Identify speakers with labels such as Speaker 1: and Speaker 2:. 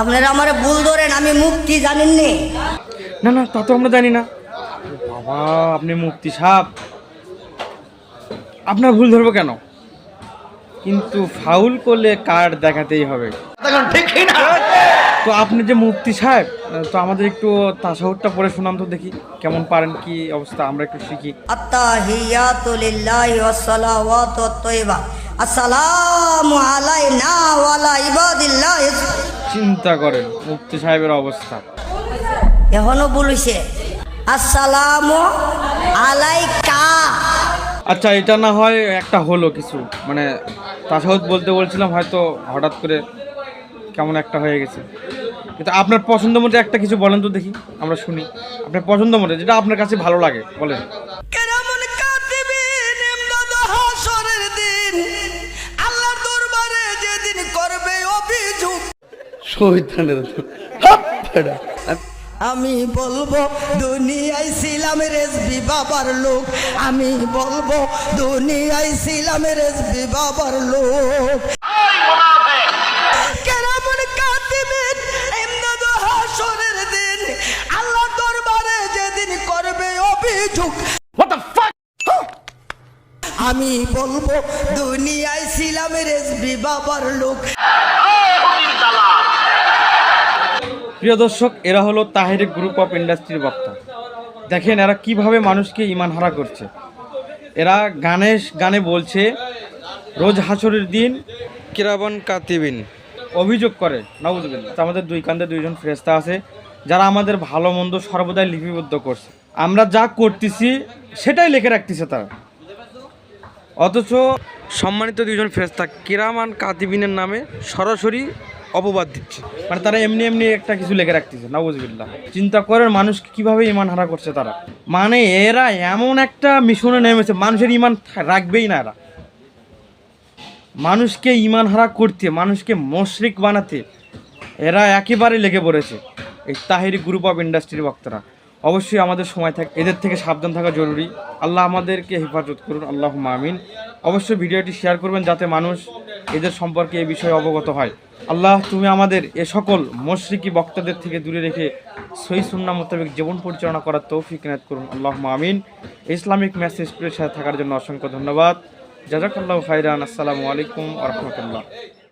Speaker 1: আপনারা আমার ভুল ধরেন আমি মুক্তি জানেননি
Speaker 2: না। না তা তো আমরা জানি না। বাবা আপনি মুক্তি সাপ। আপনার ভুল ধরবো কেন? কিন্তু ফাউল করলে কার্ড দেখাতেই হবে। তো আপনি যে মুক্তি সাহেব তো আমাদের একটু তাসাহুরটা পড়ে শোনান তো দেখি কেমন পারেন কি অবস্থা আমরা একটু শিখি।
Speaker 1: আত্তাহিয়াতু লিল্লাহি ওয়াস সালাওয়াতু তাইয়্যিবা আসসালামু আলাইনা ওয়া আলা ইবাদিল্লাহি।
Speaker 2: চিন্তা করেন মুক্তি সাহেবের অবস্থা।
Speaker 1: এখনও বলিছে আসসালামু আলাইকা।
Speaker 2: আচ্ছা এটা না হয় একটা হলো কিছু মানে তাসাহুদ বলতে বলছিলাম হয়তো হঠাৎ করে কেমন একটা হয়ে গেছে। কিন্তু আপনার পছন্দ মতো একটা কিছু বলেন তো দেখি আমরা শুনি। আপনার পছন্দ মতো যেটা আপনার কাছে ভালো লাগে বলেন।
Speaker 1: আমি বলব দুনিয়ায় ছিলাম রেসবি বাবার লোক। আমি বলব দুনিয়ায় ছিলাম রেসবি বাবার লোক। কেরামন কাতিবিন ইমদাদ হাসরের দিন আল্লাহ দরবারে যেদিন করবে অভিযোগ। আমি বলব দুনিয়ায় ছিলাম রেসবি বাবার লোক।
Speaker 2: প্রিয় দর্শক, এরা হলো তাহেরি গ্রুপ অফ ইন্ডাস্ট্রির বক্তা। দেখেন এরা কীভাবে মানুষকে ইমান হারা করছে। এরা গানে গানে বলছে, রোজ হাসরের দিন কিরাবন কাতিবিন। অভিযোগ করে নবুজবিল্লা আমাদের দুই কান্দে দুইজন ফ্রেস্তা আছে, যারা আমাদের ভালো মন্দ সর্বদাই লিপিবদ্ধ করছে। আমরা যা করতেছি, সেটাই লিখে রাখতেছে তারা। অথচ সম্মানিত দুজন ফেরেস্তা কিরামান কাতিবিনের নামে সরাসরি অপবাদ দিচ্ছে। মানে তারা এমনি এমনি একটা কিছু লেগে রাখতেছে নবজবিল্লা চিন্তা করেন মানুষকে কীভাবে ইমান হারা করছে তারা। মানে এরা এমন একটা মিশনে নেমেছে, মানুষের ইমান রাখবেই না এরা। মানুষকে ইমান হারা করতে, মানুষকে মশরিক বানাতে এরা একেবারে লেগে পড়েছে। এই তাহিরি গ্রুপ অফ ইন্ডাস্ট্রির বক্তারা। অবশ্যই আমাদের সময় থাকে, এদের থেকে সাবধান থাকা জরুরি। আল্লাহ আমাদেরকে হেফাজত করুন আল্লাহ মামিন অবশ্যই ভিডিওটি শেয়ার করবেন যাতে মানুষ এদের সম্পর্কে এ বিষয়ে অবগত হয়। আল্লাহ, তুমি আমাদের এ সকল মশরিকি বক্তাদের থেকে দূরে রেখে সই সুন্না মোতাবেক জীবন পরিচালনা করার তৌফিক নাত করুন। আল্লাহ মামিন ইসলামিক মেসেজ সাথে থাকার জন্য অসংখ্য ধন্যবাদ। জাজাকাল্লাহ খাইরান আসসালামু আলাইকুম আরহামতুল্লাহ রহমতুল্লাহ।